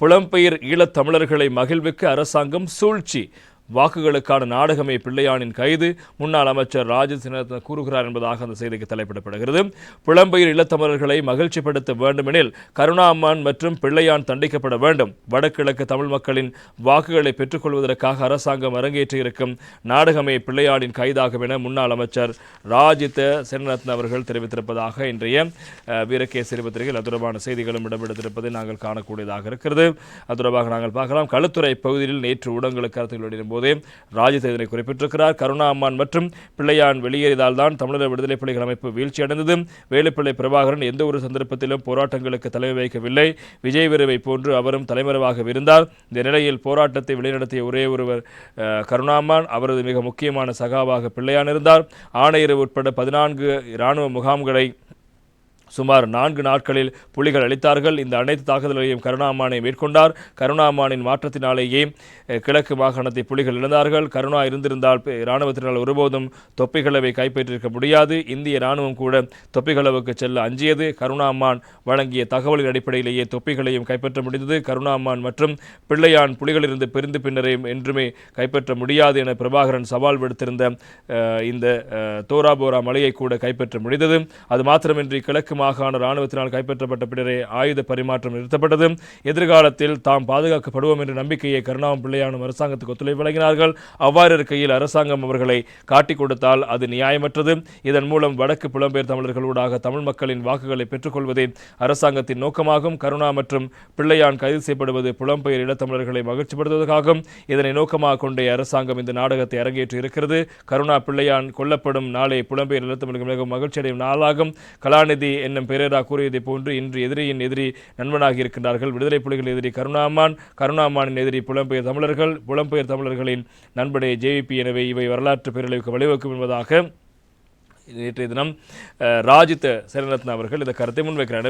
புலம்பெயர் ஈழத்தமிழர்களை மகிழ்விக்க அரசாங்கம் சூழ்ச்சி. வாக்குகளுக்கான நாடகமே பிள்ளையானின் கைது. முன்னாள் அமைச்சர் ராஜசின கூறுகிறார் என்பதாக அந்த செய்திக்கு தலைப்பிடப்படுகிறது. புலம்பெயர் இளத்தமிழர்களை மகிழ்ச்சிப்படுத்த வேண்டுமெனில் கருணா அம்மான் மற்றும் பிள்ளையான் தண்டிக்கப்பட வேண்டும். வடகிழக்கு தமிழ் மக்களின் வாக்குகளை பெற்றுக்கொள்வதற்காக அரசாங்கம் அரங்கேற்றியிருக்கும் நாடகமே பிள்ளையானின் கைதாகும் என முன்னாள் அமைச்சர் ராஜித சென்னரத்ன அவர்கள் தெரிவித்திருப்பதாக இன்றைய வீரகேசரி பத்திரிகையில் அது தொடர்பான செய்திகளும் இடம்பெடுத்திருப்பதை நாங்கள் காணக்கூடியதாக இருக்கிறது. அது தொடர்பாக நாங்கள் பார்க்கலாம். களுத்துறை பகுதியில் நேற்று ஊடகங்களுக்கு கருத்துக்கள் வெளியிடும் போதே ராஜித் இதனை குறிப்பிட்டிருக்கிறார். கருணா அம்மான் மற்றும் பிள்ளையான் வெளியேறியதால் தான் தமிழர் விடுதலை புலிகள் அமைப்பு வீழ்ச்சியடைந்தது வேலுப்பிள்ளை பிரபாகரன் எந்த ஒரு சந்தர்ப்பத்திலும் போராட்டங்களுக்கு தலைமை வகிக்கவில்லை. விஜய் விருவை போன்று அவரும் தலைமறைவாக இருந்தார். இந்த நிலையில் போராட்டத்தை வழிநடத்திய ஒரே ஒருவர் கருணாமான். அவரது மிக முக்கியமான சகாவாக பிள்ளையான் இருந்தார். ஆணையர் உட்பட பதினான்கு இராணுவ முகாம்களை சுமார் நான்கு நாட்களில் புலிகள் அளித்தார்கள். இந்த அனைத்து தாக்குதல்களையும் கருணாமானை மேற்கொண்டார். கருணாமானின் மாற்றத்தினாலேயே கிழக்கு மாகாணத்தை புலிகள் இழந்தார்கள். கருணா இருந்திருந்தால் இராணுவத்தினால் ஒருபோதும் தொப்பிகளவை கைப்பற்றியிருக்க முடியாது. இந்திய இராணுவம் கூட தொப்பிகளவுக்கு செல்ல அஞ்சியது. கருணாமான் வழங்கிய தகவலின் அடிப்படையிலேயே தொப்பிகளையும் கைப்பற்ற முடிந்தது. கருணாமான் மற்றும் பிள்ளையான் புலிகளிலிருந்து பிரிந்து பின்னரையும் என்றுமே கைப்பற்ற முடியாது என பிரபாகரன் சவால் விடுத்திருந்த இந்த தோராபோரா மலையை கூட கைப்பற்ற முடிந்தது. அது மாத்திரமின்றி கிழக்கு மாகாண இராணுவத்தினால் கைப்பற்றப்பட்ட பின்னரே ஆயுத பரிமாற்றம் நிறுத்தப்பட்டது. எதிர்காலத்தில் தாம் பாதுகாக்கப்படுவோம் என்ற நம்பிக்கையை கருணாவும் பிள்ளையானும் அரசாங்கத்துக்கு ஒத்துழைப்பு வழங்கினார்கள். அவ்வாறு இருக்கையில் அரசாங்கம் அவர்களை காட்டிக் கொடுத்தால் அது நியாயமற்றது. இதன் மூலம் வடக்கு புலம்பெயர் தமிழர்களூடாக தமிழ் மக்களின் வாக்குகளை பெற்றுக்கொள்வதே அரசாங்கத்தின் நோக்கமாகும். கருணா மற்றும் பிள்ளையான் கைது செய்யப்படுவது புலம்பெயர் இளத்தமிழர்களை மகிழ்ச்சிப்படுத்துவதற்காகும் இதனை நோக்கமாக கொண்டே அரசாங்கம் இந்த நாடகத்தை அரங்கேற்றி இருக்கிறது. கருணா பிள்ளையான் கொல்லப்படும் நாளை புலம்பெயர் இளத்தமிழர்கள் மிகவும் மகிழ்ச்சியடையும் நாளாகும். கலாநிதி என்னும் பெரேரா கூறியதை போன்று இன்று எதிரியின் எதிரி நண்பனாக இருக்கின்றார்கள். விடுதலை புலிகள் எதிரி கருணாமான் கருணாமானின் எதிரி புலம்பெயர் தமிழர்கள் புலம்பெயர் தமிழர்களின் நண்பனே ஜேவிபி எனவே இவை வரலாற்று பேரழிவுக்கு வழிவகுக்கும் என்பதாக நேற்றைய தினம் ராஜித் ராஜித சேரரத்ன அவர்கள் இந்த கருத்தை முன்வைக்கிறார்.